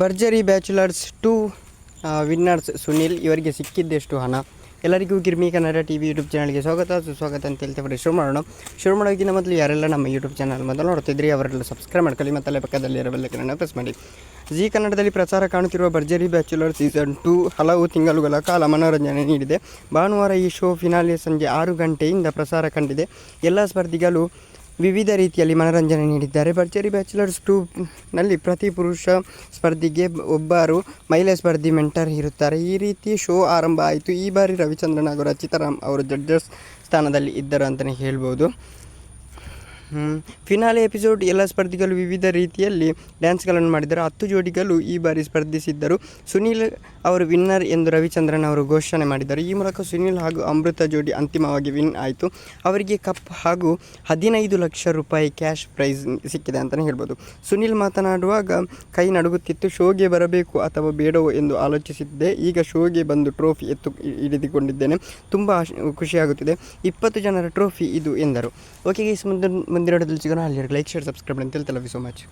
ಭರ್ಜರಿ bachelors to winners Sunil, ಇವರಿಗೆ ಸಿಕ್ಕಿದ್ದೆಷ್ಟು ಹಣ? ಎಲ್ಲರಿಗೂ Girmi Kannada T V YouTube ಚಾನಲ್ಗೆ ಸ್ವಾಗತ. ಸುಸ್ವಾಗತ ಅಂತ ಹೇಳ್ತೇವೆ ಶುರು ಮಾಡೋಣ ಶುರು ಮಾಡೋಕ್ಕಿಂತ ಮೊದಲು ಯಾರೆಲ್ಲ ನಮ್ಮ ಯೂಟ್ಯೂಬ್ ಚಾನಲ್ ಮೊದಲು ನೋಡ್ತಿದ್ರಿ, ಅವರೆಲ್ಲ ಸಬ್ಸ್ಕ್ರೈಬ್ ಮಾಡ್ಕೊಳ್ಳಿ ಮತ್ತು ಪಕ್ಕದಲ್ಲಿ ಇರೋ ಬೆಲ್ಲಕ್ಕನ್ನು ಪ್ರೆಸ್ ಮಾಡಿ. ಜಿ ಕನ್ನಡದಲ್ಲಿ ಪ್ರಸಾರ ಕಾಣುತ್ತಿರುವ ಭರ್ಜರಿ ಬ್ಯಾಚುಲರ್ ಸೀಸನ್ ಟು ಹಲವು ತಿಂಗಳುಗಳ ಕಾಲ ಮನೋರಂಜನೆ ನೀಡಿದೆ. ಭಾನುವಾರ ಈ ಶೋ ಫಿನಾಲೆ ಸಂಜೆ ಆರು ಗಂಟೆಯಿಂದ ಪ್ರಸಾರ ಕಂಡಿದೆ. ಎಲ್ಲ ಸ್ಪರ್ಧಿಗಳು ವಿವಿಧ ರೀತಿಯಲ್ಲಿ ಮನರಂಜನೆ ನೀಡಿದ್ದಾರೆ. ಭರ್ಜರಿ ಬ್ಯಾಚುಲರ್ಸ್ ಟೂ ನಲ್ಲಿ ಪ್ರತಿ ಪುರುಷ ಸ್ಪರ್ಧಿಗೆ ಒಬ್ಬರು ಮಹಿಳೆ ಸ್ಪರ್ಧಿ ಮೆಂಟರ್ ಇರುತ್ತಾರೆ. ಈ ರೀತಿ ಶೋ ಆರಂಭ ಆಯಿತು. ಈ ಬಾರಿ ರವಿಚಂದ್ರನ್ ಹಾಗೂ ರಚಿತಾರಾಮ್ ಅವರು ಜಡ್ಜಸ್ ಸ್ಥಾನದಲ್ಲಿ ಇದ್ದರು ಅಂತಲೇ ಹೇಳ್ಬೋದು. ಫಿನಾಲೆ ಎಪಿಸೋಡ್ ಎಲ್ಲ ಸ್ಪರ್ಧಿಗಳು ವಿವಿಧ ರೀತಿಯಲ್ಲಿ ಡ್ಯಾನ್ಸ್ಗಳನ್ನು ಮಾಡಿದರು. ಹತ್ತು ಜೋಡಿಗಳು ಈ ಬಾರಿ ಸ್ಪರ್ಧಿಸಿದ್ದರು. ಸುನೀಲ್ ಅವರು ವಿನ್ನರ್ ಎಂದು ರವಿಚಂದ್ರನ್ ಅವರು ಘೋಷಣೆ ಮಾಡಿದರು. ಈ ಮೂಲಕ ಸುನೀಲ್ ಹಾಗೂ ಅಮೃತ ಜೋಡಿ ಅಂತಿಮವಾಗಿ ವಿನ್ ಆಯಿತು. ಅವರಿಗೆ ಕಪ್ ಹಾಗೂ ಹದಿನೈದು ಲಕ್ಷ ರೂಪಾಯಿ ಕ್ಯಾಶ್ ಪ್ರೈಸ್ ಸಿಕ್ಕಿದೆ ಅಂತಲೇ ಹೇಳ್ಬೋದು. ಸುನೀಲ್ ಮಾತನಾಡುವಾಗ, ಕೈ ನಡುಗುತ್ತಿತ್ತು, ಶೋಗೆ ಬರಬೇಕು ಅಥವಾ ಬೇಡವೋ ಎಂದು ಆಲೋಚಿಸಿದ್ದೆ. ಈಗ ಶೋಗೆ ಬಂದು ಟ್ರೋಫಿ ಎತ್ತು ಹಿಡಿದುಕೊಂಡಿದ್ದೇನೆ. ತುಂಬ ಖುಷಿಯಾಗುತ್ತಿದೆ. ಇಪ್ಪತ್ತು ಜನರ ಟ್ರೋಫಿ ಇದು ಎಂದರು. ಓಕೆ ಗೈಸ್ ಮುಂದೆ ಮುಂದಿನ ಸಿಗೋಣ. ಅಲ್ಲಿ ಲೈಕ್ ಶೇರ್ ಸಬ್ಸ್ಕ್ರೈಬ್ ಅಂತ ಹೇಳ್ತಲ್ಲ ಯು ಸೊ ಮಚ್